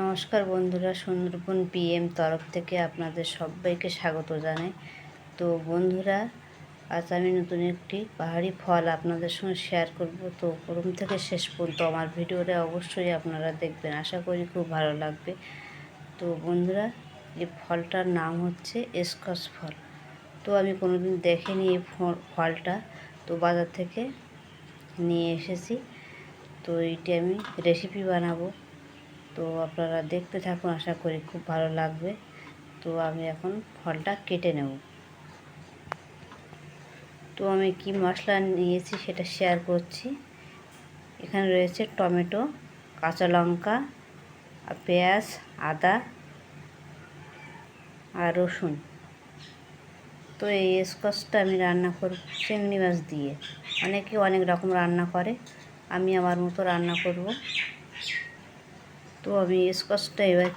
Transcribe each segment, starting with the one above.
নমস্কার বন্ধুরা, সুন্দরবন পিএম তরফ থেকে আপনাদের সবাইকে স্বাগত জানাই। তো বন্ধুরা, আজ আমি নতুন একটি পাহাড়ি ফল আপনাদের সঙ্গে শেয়ার করব। তো প্রথম থেকে শেষ পর্যন্ত আমার ভিডিওটা অবশ্যই আপনারা দেখবেন। আশা করি খুব ভালো লাগবে। তো বন্ধুরা, এই ফলটার নাম হচ্ছে স্কচ ফল। তো আমি কোনোদিন দেখিনি এই ফলটা। তো বাজার থেকে নিয়ে এসেছি। তো এইটি আমি রেসিপি বানাবো। তো আপনারা দেখতে থাকুন, আশা করি খুব ভালো লাগবে। তো আমি এখন ফলটা কেটে নেব। তো আমি কি মশলা নিয়েছি সেটা শেয়ার করছি। এখানে রয়েছে টমেটো, কাঁচা লঙ্কা পেঁয়াজ, আদা, আর রসুন। তো এই স্কচটা আমি রান্না করব চিংড়ি মাছ দিয়ে। অনেকে অনেক রকম রান্না করে, আমি আমার মতো রান্না করব। তো আমি স্কচটা এবার,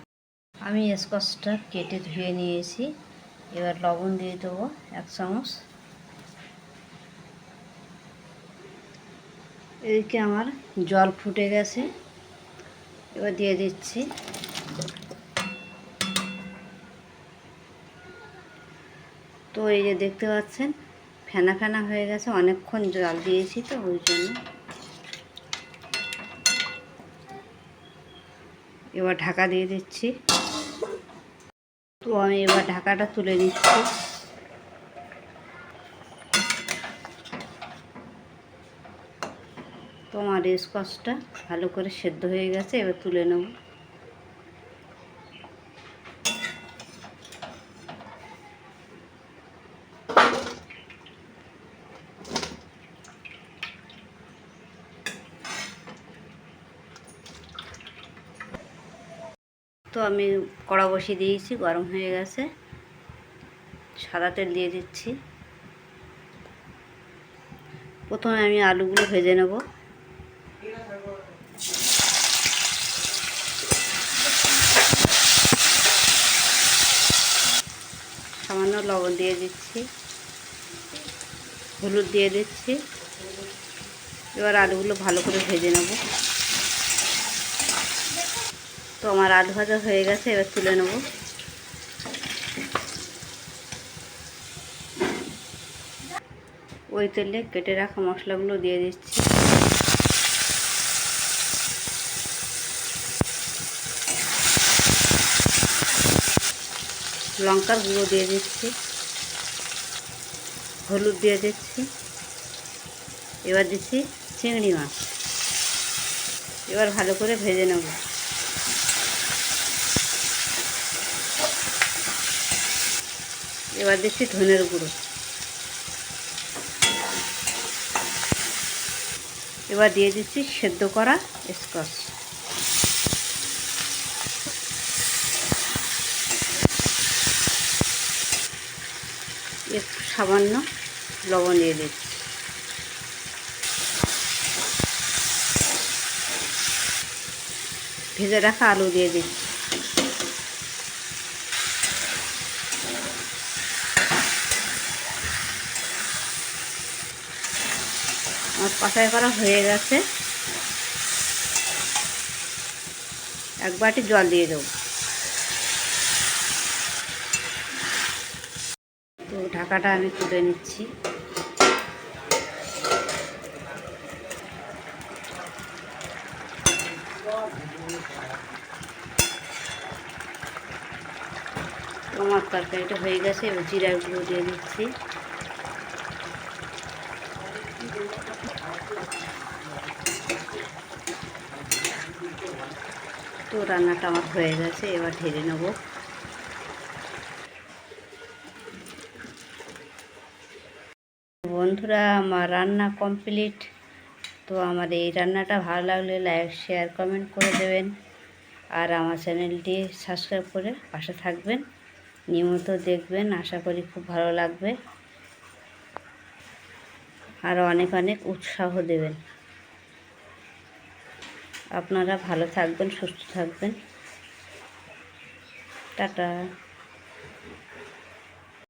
আমি স্কচটা কেটে ধুয়ে নিয়েছি। এবার লবণ দিয়ে দেবো এক চামচ। এদিকে আমার জল ফুটে গেছে। এবার দিয়ে দিচ্ছি। তো এই যে দেখতে পাচ্ছেন, ফেনা ফেনা হয়ে গেছে। অনেকক্ষণ জল দিয়েছি তো, ওই জন্য। এবার ঢাকা দিয়ে দিচ্ছি। তো আমি এবার ঢাকাটা তুলে নিচ্ছি। তোমার স্কচটা ভালো করে সেদ্ধ হয়ে গেছে, এবার তুলে নেব। তো আমি কড়া বসিয়ে দিয়েছি, গরম হয়ে গেছে। সাদা তেল দিয়ে দিচ্ছি। প্রথমে আমি আলুগুলো ভেজে নেব। সামান্য লবণ দিয়ে দিচ্ছি। হলুদ দিয়ে দিচ্ছি। এবার আলুগুলো ভালো করে ভেজে নেব। আমার আলু ভাজা হয়ে গেছে, এবার তুলে নেব। ওই তেলে কেটে রাখা মশলাগুলো দিয়ে দিচ্ছি। লঙ্কার গুঁড়ো দিয়ে দিচ্ছি। হলুদ দিয়ে দিচ্ছি। এবার দিচ্ছি চিংড়ি মাছ। এবার ভালো করে ভেজে নেব। এবার দিচ্ছি ধনের গুঁড়ো। এবার দিয়ে দিচ্ছি সেদ্ধ করা স্কচ। একটু সামান্য লবণ দিয়ে দিচ্ছি। ভেজে রাখা আলু দিয়ে দিচ্ছি। আমার কষাই করা হয়ে গেছে। এক বাটি জল দিয়ে দেবো। তো ঢাকাটা আমি তুলে নিচ্ছি। আমার তরকারিটা হয়ে গেছে, এবার জিরার গুঁড়ো দিয়ে দিচ্ছি। তো রান্নাটা আমার হয়ে গেছে, এবার ঢেলে নেব। বন্ধুরা, আমার রান্না কমপ্লিট। তো আমার এই রান্নাটা ভালো লাগলে লাইক, শেয়ার, কমেন্ট করে দেবেন। আর আমার চ্যানেলটি সাবস্ক্রাইব করে পাশে থাকবেন। নিয়মিত দেখবেন, আশা করি খুব ভালো লাগবে। আর অনেক অনেক উৎসাহ দেবেন। আপনারা ভালো থাকবেন সুস্থ থাকবেন। টাটা।